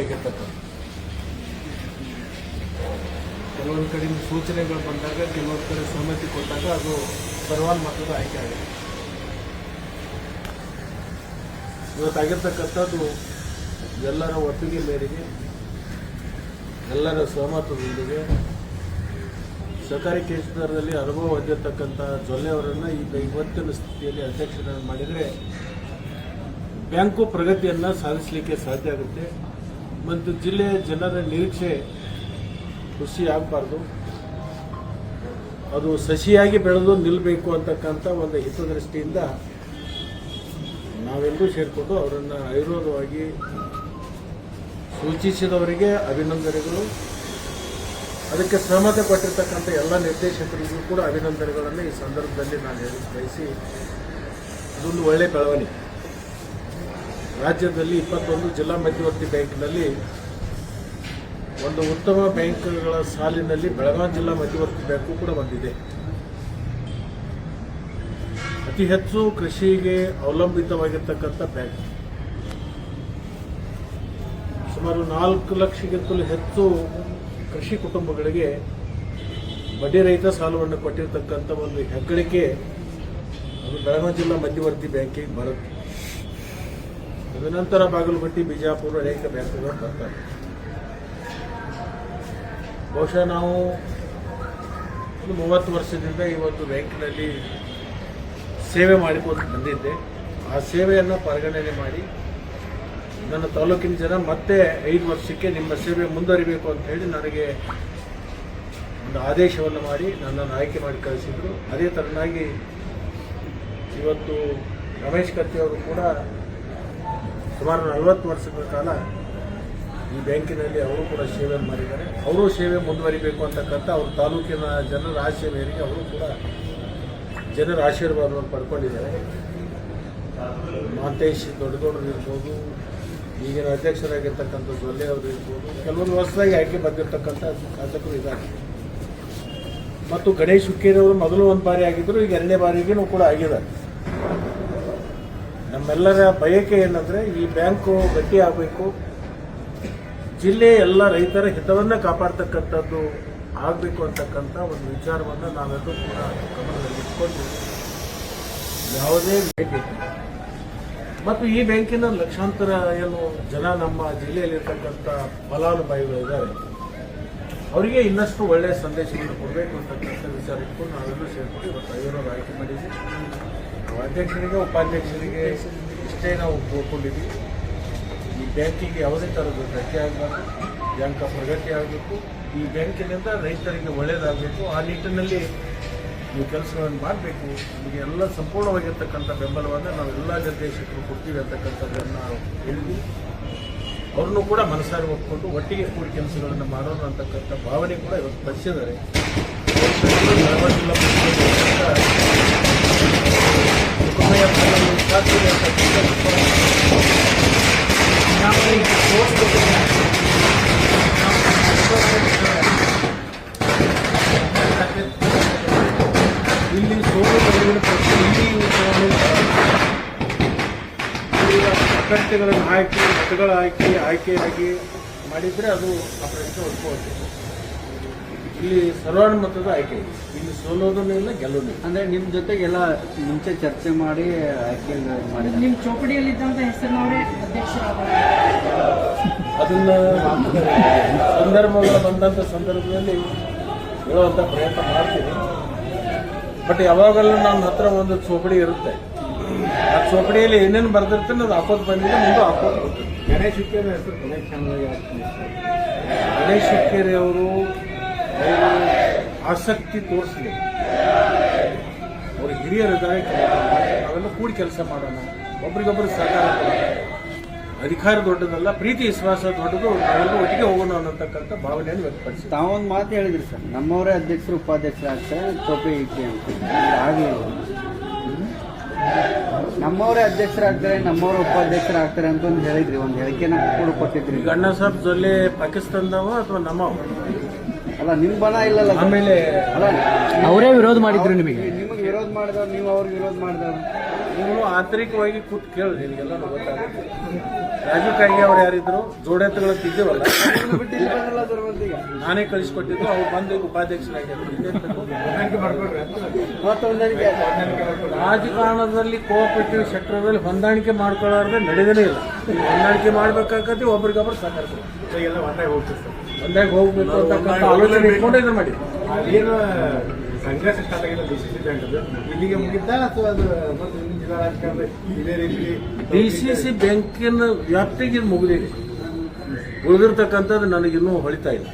ಆಗಿರ್ತಕ್ಕಂಥ ಕೆಲವೊಂದು ಕಡೆಯಿಂದ ಸೂಚನೆಗಳು ಬಂದಾಗ, ಕೆಲವೊಂದು ಕಡೆ ಸಮ್ಮತಿ ಕೊಟ್ಟಾಗ ಅದು ಸರ್ವಾನುಮತದ ಆಯ್ಕೆ ಆಗಿದೆ ಇವತ್ತಾಗಿರ್ತಕ್ಕಂಥದ್ದು ಎಲ್ಲರ ಒಪ್ಪಿಗೆ ಮೇರೆಗೆ, ಎಲ್ಲರ ಸಹಮತದೊಂದಿಗೆ ಸರ್ಕಾರಿ ಕ್ಷೇತ್ರದಲ್ಲಿ ಅನುಭವ ಹೊಂದಿರತಕ್ಕಂಥ ಜೊಲ್ಲೆ ಅವರನ್ನು ಈಗ ಇವತ್ತಿನ ಸ್ಥಿತಿಯಲ್ಲಿ ಅಧ್ಯಕ್ಷರನ್ನು ಮಾಡಿದರೆ ಬ್ಯಾಂಕು ಪ್ರಗತಿಯನ್ನು ಸಾಧಿಸಲಿಕ್ಕೆ ಸಾಧ್ಯ ಆಗುತ್ತೆ. ಮತ್ತು ಜಿಲ್ಲೆಯ ಜನರ ನಿರೀಕ್ಷೆ ಖುಷಿ ಆಗಬಾರ್ದು ಅದು ಸಸಿಯಾಗಿ ಬೆಳೆದು ನಿಲ್ಲಬೇಕು ಅಂತಕ್ಕಂಥ ಒಂದು ಹಿತದೃಷ್ಟಿಯಿಂದ ನಾವೆಲ್ಲರೂ ಸೇರಿಕೊಂಡು ಅವರನ್ನು ಆಯುರ್ವೇದವಾಗಿ ಸೂಚಿಸಿದವರಿಗೆ ಅಭಿನಂದನೆಗಳು. ಅದಕ್ಕೆ ಸಹಮತ ಪಟ್ಟಿರ್ತಕ್ಕಂಥ ಎಲ್ಲ ನಿರ್ದೇಶಕರಿಗೂ ಕೂಡ ಅಭಿನಂದನೆಗಳನ್ನು ಈ ಸಂದರ್ಭದಲ್ಲಿ ನಾನು ಬಯಸಿ ಇದೊಂದು ಒಳ್ಳೆಯ ಬೆಳವಣಿಗೆ. ರಾಜ್ಯದಲ್ಲಿ ಇಪ್ಪತ್ತೊಂದು ಜಿಲ್ಲಾ ಮಧ್ಯವರ್ತಿ ಬ್ಯಾಂಕ್ನಲ್ಲಿ ಒಂದು ಉತ್ತಮ ಬ್ಯಾಂಕ್ಗಳ ಸಾಲಿನಲ್ಲಿ ಬೆಳಗಾವಿ ಜಿಲ್ಲಾ ಮಧ್ಯವರ್ತಿ ಬ್ಯಾಂಕು ಕೂಡ ಬಂದಿದೆ. ಅತಿ ಹೆಚ್ಚು ಕೃಷಿಗೆ ಅವಲಂಬಿತವಾಗಿರ್ತಕ್ಕಂಥ ಬ್ಯಾಂಕ್. ಸುಮಾರು ನಾಲ್ಕು ಲಕ್ಷಕ್ಕಿಂತಲೂ ಹೆಚ್ಚು ಕೃಷಿ ಕುಟುಂಬಗಳಿಗೆ ಬಡ್ಡಿ ರಹಿತ ಸಾಲವನ್ನು ಕೊಟ್ಟಿರತಕ್ಕಂಥ ಒಂದು ಹೆಗ್ಗಳಿಕೆ ಅದು ಬೆಳಗಾವಿ ಜಿಲ್ಲಾ ಮಧ್ಯವರ್ತಿ ಬ್ಯಾಂಕಿಗೆ ಬರುತ್ತೆ. ತದನಂತರ ಬಾಗಲಕೋಟೆ, ಬಿಜಾಪುರ ಅನೇಕ ಬ್ಯಾಂಕುಗಳು ಬರ್ತವೆ. ಬಹುಶಃ ನಾವು ಒಂದು ಮೂವತ್ತು ವರ್ಷದಿಂದ ಈ ಒಂದು ಬ್ಯಾಂಕಿನಲ್ಲಿ ಸೇವೆ ಮಾಡಿಕೊಂಡು ಬಂದಿದ್ದೆ. ಆ ಸೇವೆಯನ್ನು ಪರಿಗಣನೆ ಮಾಡಿ ನನ್ನ ತಾಲೂಕಿನ ಜನ ಮತ್ತೆ ಐದು ವರ್ಷಕ್ಕೆ ನಿಮ್ಮ ಸೇವೆ ಮುಂದುವರಿಬೇಕು ಅಂತ ಹೇಳಿ ನನಗೆ ಒಂದು ಆದೇಶವನ್ನು ಮಾಡಿ ನನ್ನನ್ನು ಆಯ್ಕೆ ಮಾಡಿ ಕಳಿಸಿದರು. ಅದೇ ಥರನಾಗಿ ಇವತ್ತು ರಮೇಶ್ ಕತ್ತಿ ಅವರು ಕೂಡ ಸುಮಾರು ನಲವತ್ತು ವರ್ಷಗಳ ಕಾಲ ಈ ಬ್ಯಾಂಕಿನಲ್ಲಿ ಅವರು ಕೂಡ ಸೇವೆ ಮಾಡಿದ್ದಾರೆ. ಅವರು ಸೇವೆ ಮುಂದುವರಿಬೇಕು ಅಂತಕ್ಕಂಥ ಅವ್ರ ತಾಲೂಕಿನ ಜನರ ಆಶಯ ಅವರು ಕೂಡ ಜನರ ಆಶೀರ್ವಾದವನ್ನು ಪಡ್ಕೊಂಡಿದ್ದಾರೆ. ಮಾತೇಶ್ ದೊಡ್ಡಗೌಡರು ಇರ್ಬೋದು, ಈಗಿನ ಅಧ್ಯಕ್ಷರಾಗಿರ್ತಕ್ಕಂಥ ದೊಲ್ಲೆ ಅವರು ಇರ್ಬೋದು, ಕೆಲವೊಂದು ಹೊಸದಾಗಿ ಆಯ್ಕೆ ಬಂದಿರತಕ್ಕಂಥ ಶಾಸಕರು ಇದ್ದಾರೆ. ಮತ್ತು ಗಣೇಶ್ ಹುಕ್ಕೇರಿಯವರು ಮೊದಲು ಒಂದು ಬಾರಿ ಆಗಿದ್ದರು, ಈಗ ಎರಡನೇ ಬಾರಿಗೂ ಕೂಡ ಆಗಿದ್ದಾರೆ. ನಮ್ಮೆಲ್ಲರ ಬಯಕೆ ಏನಂದರೆ ಈ ಬ್ಯಾಂಕು ಗಟ್ಟಿ ಆಗಬೇಕು. ಜಿಲ್ಲೆ ಎಲ್ಲ ರೈತರ ಹಿತವನ್ನ ಕಾಪಾಡ್ತಕ್ಕಂಥದ್ದು ಆಗಬೇಕು ಅಂತಕ್ಕಂಥ ಒಂದು ವಿಚಾರವನ್ನು ನಾವೆಲ್ಲರೂ ಕೂಡ ಗಮನದಲ್ಲಿಟ್ಕೊಂಡು ಯಾವುದೇ ಮತ್ತು ಈ ಬ್ಯಾಂಕಿನ ಲಕ್ಷಾಂತರ ಏನು ಜನ ನಮ್ಮ ಜಿಲ್ಲೆಯಲ್ಲಿರ್ತಕ್ಕಂಥ ಫಲಾನುಭವಿಗಳು ಇದ್ದಾರೆ. ಅವರಿಗೆ ಇನ್ನಷ್ಟು ಒಳ್ಳೆಯ ಸಂದೇಶಗಳನ್ನು ಕೊಡಬೇಕು ಅಂತಕ್ಕಂಥ ವಿಚಾರ ಇಟ್ಕೊಂಡು ನಾವೆಲ್ಲರೂ ಸೇರ್ಕೊಂಡು ಇವತ್ತು ಐವರವ್ರು ಆಯ್ಕೆ ಮಾಡಿದ್ವಿ. ಅಧ್ಯಕ್ಷರಿಗೆ, ಉಪಾಧ್ಯಕ್ಷರಿಗೆ ಇಷ್ಟೇ ನಾವು ಕೋರ್ಕೊಂಡಿದ್ವಿ ಈ ಬ್ಯಾಂಕಿಗೆ ಯಾವುದೇ ಥರದ ಧಕ್ಕೆ ಆಗಬಾರ್ದು, ಬ್ಯಾಂಕ ಪ್ರಗತಿ ಆಗಬೇಕು. ಈ ಬ್ಯಾಂಕಿನಿಂದ ರೈತರಿಗೆ ಒಳ್ಳೆಯದಾಗಬೇಕು ಆ ನಿಟ್ಟಿನಲ್ಲಿ ನೀವು ಕೆಲಸಗಳನ್ನು ಮಾಡಬೇಕು. ನಿಮಗೆ ಎಲ್ಲ ಸಂಪೂರ್ಣವಾಗಿರ್ತಕ್ಕಂಥ ಬೆಂಬಲವನ್ನು ನಾವು ಎಲ್ಲ ನಿರ್ದೇಶಕರು ಕೊಡ್ತೀವಿ ಅಂತಕ್ಕಂಥದ್ದನ್ನು ನಾವು ಹೇಳಿದ್ವಿ. ಅವ್ರನ್ನೂ ಕೂಡ ಮನಸ್ಸಾರಿ ಒಪ್ಪಿಕೊಂಡು ಒಟ್ಟಿಗೆ ಕೂಡಿ ಕೆಲಸಗಳನ್ನು ಮಾಡೋಣ ಅಂತಕ್ಕಂಥ ಭಾವನೆ ಕೂಡ ಇವತ್ತು ಬಳಸಿದ್ದಾರೆ ಅಭ್ಯರ್ಥಿಗಳನ್ನು ಹಾಕಿ ಮತಗಳ ಹಾಕಿ ಆಯ್ಕೆಯಾಗಿ ಮಾಡಿದರೆ ಅದು ಆ ಪ್ರಶ್ನೆ ಉದ್ಭವಿಸ್ತದೆ ಇಲ್ಲಿ ಸರ್ವಾನುಮತದ ಆಯ್ಕೆ ಇದೆ. ಇಲ್ಲಿ ಸೋಲೋದನ್ನೂ ಇಲ್ಲ ಗೆಲ್ಲೋದು ಅಂದರೆ ನಿಮ್ಮ ನಿಮ್ ಜೊತೆಗೆಲ್ಲ ಮುಂಚೆ ಚರ್ಚೆ ಮಾಡಿ ಆಯ್ಕೆ ಮಾಡಿ ನಿಮ್ಮ ಚೌಕಡಿಯಲ್ಲಿದ್ದಂಥ ಹೆಸರಿನವರೇ ಅಧ್ಯಕ್ಷ ಅದನ್ನ ಸಂದರ್ಭಗಳು ಬಂದಂಥ ಸಂದರ್ಭದಲ್ಲಿ ಹೇಳುವಂಥ ಪ್ರಯತ್ನ ಮಾಡ್ತೀನಿ. ಬಟ್ ಯಾವಾಗಲೂ ನಮ್ಮ ಹತ್ರ ಒಂದು ಚೋಪಡಿ ಇರುತ್ತೆ. ಆ ಚೋಪಡಿಯಲ್ಲಿ ಏನೇನು ಬರ್ದಿರ್ತೀನಿ ಅದು ಹಾಕೋದು ಬಂದಿದೆ ಮುಂದೆ ಹಾಕೋದು. ಗಣೇಶ್ ಹುಕ್ಕೇರಿ ಹೆಸರು ಗಣೇಶ್ ಗಣೇಶ್ ಹುಕ್ಕೇರಿ ಅವರು ಅವರು ಆಸಕ್ತಿ ತೋರಿಸಲಿ. ಹಿರಿಯರು ಹಿರಿಯರಿದ್ದಾರೆ ನಾವೆಲ್ಲ ಕೂಡಿ ಕೆಲಸ ಮಾಡೋಣ. ಒಬ್ರಿಗೊಬ್ರು ಸಹಕಾರ ಅಧಿಕಾರ ದೊಡ್ಡದಲ್ಲ ಪ್ರೀತಿ ವಿಶ್ವಾಸ ದೊಡ್ಡದು ನಾವೆಲ್ಲರೂ ಒಟ್ಟಿಗೆ ಹೋಗೋಣ ಅನ್ನತಕ್ಕಂಥ ಭಾವನೆಯನ್ನು ವ್ಯಕ್ತಪಡಿಸಿ ತಾವೊಂದು ಮಾತು ಹೇಳಿದ್ರಿ ಸರ್. ನಮ್ಮವರೇ ಅಧ್ಯಕ್ಷರು ಉಪಾಧ್ಯಕ್ಷರು ಆಗ್ತಾರೆ ಚೋಪಿ ಇಕ್ಕೆ ಅಂತ. ಆಗಲಿಲ್ಲ ನಮ್ಮವರೇ ಅಧ್ಯಕ್ಷರಾಗ್ತಾರೆ ನಮ್ಮವರು ಉಪಾಧ್ಯಕ್ಷರಾಗ್ತಾರೆ ಅಂತ ಒಂದು ಹೇಳಿದ್ರಿ ಒಂದು ಹೇಳಿಕೆನ ಕೂಡ ಕೊಟ್ಟಿದ್ರಿ. ಗಣ್ಣ ಸಾಬ್ ಜೊಲ್ಲಿ ಜೊಲ್ಲೆ ಪಾಕಿಸ್ತಾನದವ ಅಥವಾ ನಮ್ಮ ಅಲ್ಲ ನಿಮ್ ಬಣ ಇಲ್ಲಲ್ಲ. ಆಮೇಲೆ ಅಲ್ಲ ಅವರೇ ವಿರೋಧ ಮಾಡಿದ್ರು ನಿಮಗೆ. ನಿಮಗೆ ವಿರೋಧ ಮಾಡಿದವ್ರು ನೀವು ಅವ್ರಿಗೆ ವಿರೋಧ ಮಾಡಿದವ್ರು. ನೀವು ಆಂತರಿಕವಾಗಿ ಕೂತ್ ಕೇಳಿ ನಿನಗೆಲ್ಲ ಗೊತ್ತಾಗುತ್ತೆ. ರಾಜು ಕಾಯ್ಗೆ ಅವ್ರು ಯಾರಿದ್ರು ಜೋಡೆತ್ತುಗಳ ತಿದ್ದೇವಲ್ಲ ನಾನೇ ಕಳಿಸ್ಕೊಟ್ಟಿದ್ದು ಅವ್ರು ಬಂದು ಹೊಂದಾಣಿಕೆ ರಾಜಕಾರಣದಲ್ಲಿ ಕೋಆಪರೇಟಿವ್ ಸೆಕ್ಟರ್ದಲ್ಲಿ ಹೊಂದಾಣಿಕೆ ಮಾಡ್ಕೊಳ್ಳಾರ್ದೆ ನಡೆದೇ ಇಲ್ಲ. ಹೊಂದಾಣಿಕೆ ಮಾಡ್ಬೇಕಾಗತ್ತೆ ಒಬ್ರಿಗೊಬ್ರು ಸಹಕರಿಸ್ತಾರೆ ಒಂದಾಗಿ ಹೋಗ್ಬೇಕು ಅಂತಕ್ಕಂಥ ಆಲೋಚನೆ ಇಟ್ಕೊಂಡು ಇದನ್ನ ಮಾಡಿ. ಏನು ಸಂಘರ್ಷ ಸ್ಟಾರ್ಟ್ ಆಗಿಲ್ಲ ಬ್ಯಾಂಕ್ ಇಲ್ಲಿಗೆ ಮುಗಿತಾ ಅಥವಾ ಅದು ಜಿಲ್ಲಾ ಇದೇ ರೀತಿ ಡಿ ಸಿ ಸಿ ಬ್ಯಾಂಕಿನ ವ್ಯಾಪ್ತಿಗೆ ಮುಗಿದಿದೆ ಉಳಿದಿರ್ತಕ್ಕಂಥದ್ದು ನನಗಿನ್ನೂ ಹೊಳಿತಾ ಇಲ್ಲ.